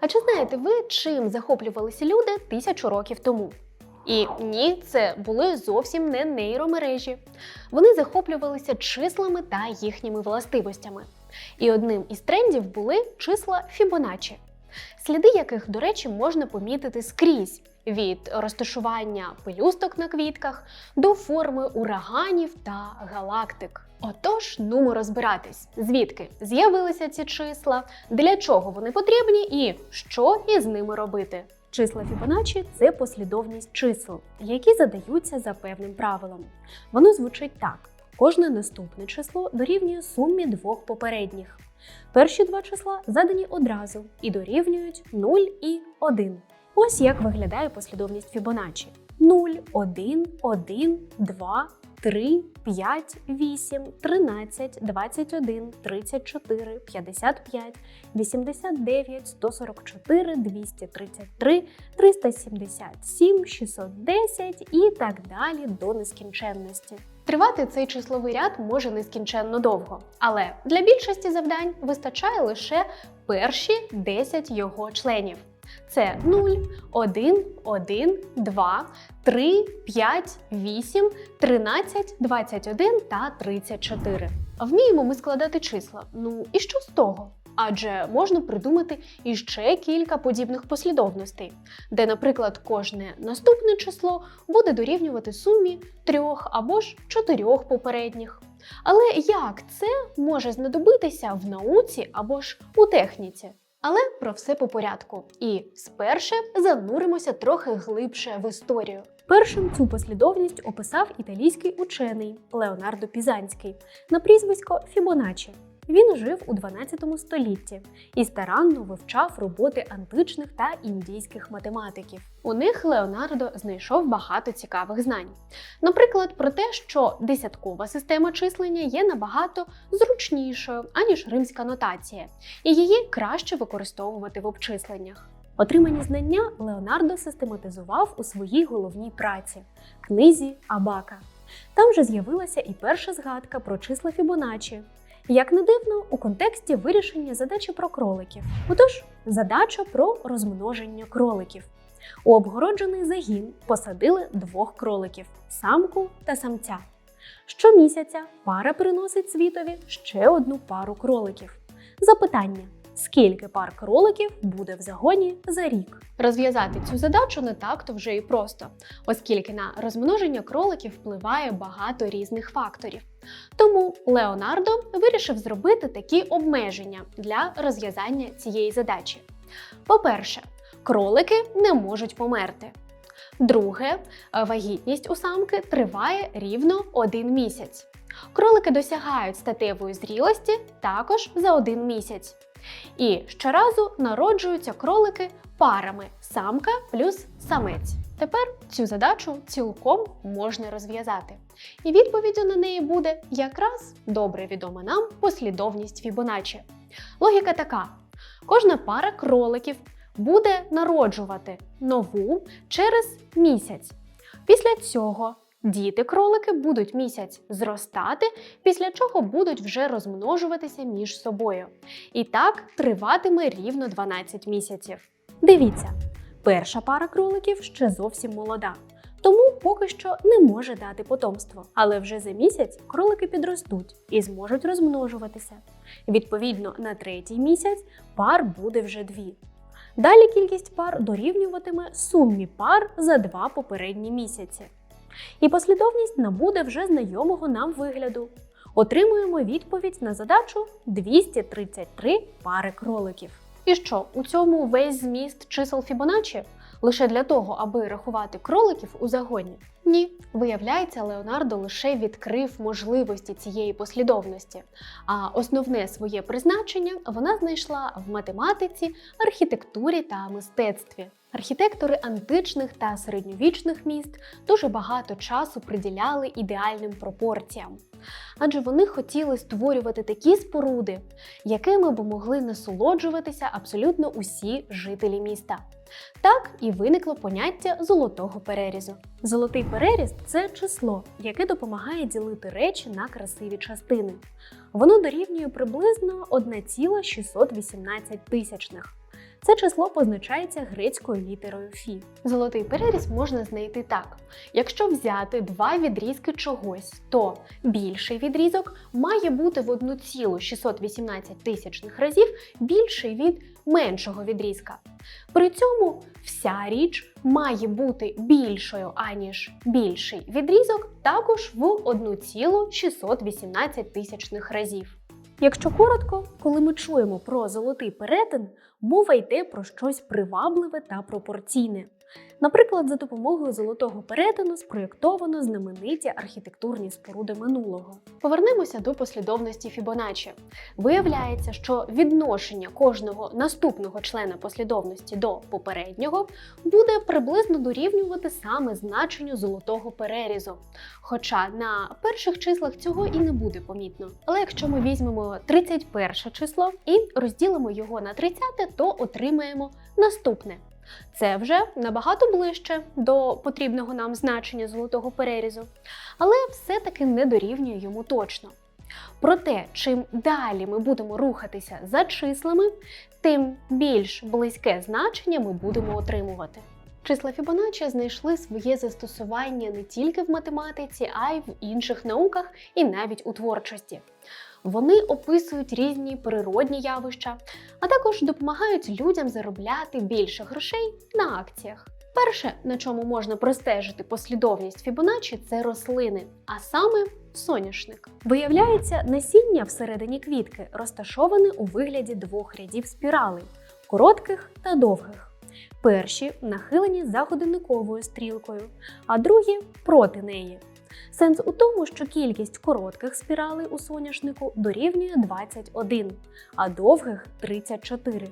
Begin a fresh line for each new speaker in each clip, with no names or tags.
А чи знаєте ви, чим захоплювалися люди тисячу років тому? І ні, це були зовсім не нейромережі. Вони захоплювалися числами та їхніми властивостями. І одним із трендів були числа Фібоначчі, сліди яких, до речі, можна помітити скрізь від розташування пелюсток на квітках до форми ураганів та галактик. Отож, нумо розбиратись, звідки з'явилися ці числа, для чого вони потрібні і що із ними робити. Числа Фібоначчі – це послідовність чисел, які задаються за певним правилом. Воно звучить так: кожне наступне число дорівнює сумі двох попередніх. Перші два числа задані одразу і дорівнюють 0 і 1. Ось як виглядає послідовність Фібоначчі: 0, 1, 1, 2, 3, 5, 8, 13, 21, 34, 55, 89, 144, 233, 377, 610 і так далі до нескінченності. Тривати цей числовий ряд може нескінченно довго, але для більшості завдань вистачає лише перші 10 його членів. Це 0, 1, 1, 2, 3, 5, 8, 13, 21 та 34. Вміємо ми складати числа. Ну і що з того? Адже можна придумати іще кілька подібних послідовностей, де, наприклад, кожне наступне число буде дорівнювати сумі трьох або ж чотирьох попередніх. Але як це може знадобитися в науці або ж у техніці? Але про все по порядку. І сперше зануримося трохи глибше в історію. Першим цю послідовність описав італійський учений Леонардо Пізанський на прізвисько Фібоначчі. Він жив у 12 столітті і старанно вивчав роботи античних та індійських математиків. У них Леонардо знайшов багато цікавих знань. Наприклад, про те, що десяткова система числення є набагато зручнішою, аніж римська нотація, і її краще використовувати в обчисленнях. Отримані знання Леонардо систематизував у своїй головній праці книзі Абака. Там же з'явилася і перша згадка про числа Фібоначчі. Як не дивно, у контексті вирішення задачі про кроликів. Отож, задача про розмноження кроликів. У обгороджений загін посадили двох кроликів самку та самця. Щомісяця пара приносить світові ще одну пару кроликів. Запитання: скільки пар кроликів буде в загоні за рік? Розв'язати цю задачу не так-то вже і просто, оскільки на розмноження кроликів впливає багато різних факторів. Тому Леонардо вирішив зробити такі обмеження для розв'язання цієї задачі. По-перше, кролики не можуть померти. Друге, вагітність у самки триває рівно один місяць. Кролики досягають статевої зрілості також за один місяць. І щоразу народжуються кролики парами самка плюс самець. Тепер цю задачу цілком можна розв'язати. І відповіддю на неї буде якраз добре відома нам послідовність Фібоначчі. Логіка така: кожна пара кроликів буде народжувати нову через місяць. Після цього діти кролики будуть місяць зростати, після чого будуть вже розмножуватися між собою. І так триватиме рівно 12 місяців. Дивіться, перша пара кроликів ще зовсім молода. Тому поки що не може дати потомство. Але вже за місяць кролики підростуть і зможуть розмножуватися. Відповідно, на третій місяць пар буде вже дві. Далі кількість пар дорівнюватиме сумі пар за два попередні місяці. І послідовність набуде вже знайомого нам вигляду. Отримуємо відповідь на задачу 233 пари кроликів. І що, у цьому весь зміст чисел Фібоначчі? Лише для того, аби рахувати кроликів у загоні? Ні, виявляється, Леонардо лише відкрив можливості цієї послідовності, а основне своє призначення вона знайшла в математиці, архітектурі та мистецтві. Архітектори античних та середньовічних міст дуже багато часу приділяли ідеальним пропорціям, адже вони хотіли створювати такі споруди, якими б могли насолоджуватися абсолютно усі жителі міста. Так і виникло поняття золотого перерізу. Золотий переріз це число, яке допомагає ділити речі на красиві частини. Воно дорівнює приблизно 1,618 тисячних.
Це число позначається грецькою літерою Фі.
Золотий переріз можна знайти так: якщо взяти два відрізки чогось, то більший відрізок має бути в 1,618 тисячних разів більший від меншого відрізка. При цьому вся річ має бути більшою, аніж більший відрізок, також в 1,618 тисячних разів.
Якщо коротко, коли ми чуємо про золотий перетин, мова йде про щось привабливе та пропорційне. Наприклад, за допомогою золотого перетину спроєктовано знамениті архітектурні споруди минулого.
Повернемося до послідовності Фібоначчі. Виявляється, що відношення кожного наступного члена послідовності до попереднього буде приблизно дорівнювати саме значенню золотого перерізу. Хоча на перших числах цього і не буде помітно. Але якщо ми візьмемо 31 число і розділимо його на 30, то отримаємо наступне. Це вже набагато ближче до потрібного нам значення золотого перерізу, але все-таки не дорівнює йому точно. Проте, чим далі ми будемо рухатися за числами, тим більш близьке значення ми будемо отримувати. Числа Фібоначчі знайшли своє застосування не тільки в математиці, а й в інших науках і навіть у творчості. Вони описують різні природні явища, а також допомагають людям заробляти більше грошей на акціях. Перше, на чому можна простежити послідовність Фібоначчі, це рослини, а саме соняшник.
Виявляється, насіння всередині квітки розташоване у вигляді двох рядів спіралей коротких та довгих. Перші нахилені за годинниковою стрілкою, а другі проти неї. Сенс у тому, що кількість коротких спіралей у соняшнику дорівнює 21, а довгих 34.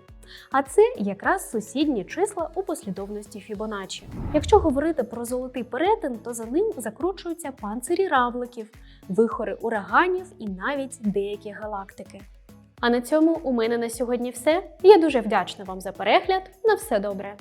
А це якраз сусідні числа у послідовності Фібоначчі. Якщо говорити про золотий перетин, то за ним закручуються панцирі равликів, вихори ураганів і навіть деякі галактики.
А на цьому у мене на сьогодні все. Я дуже вдячна вам за перегляд. На все добре.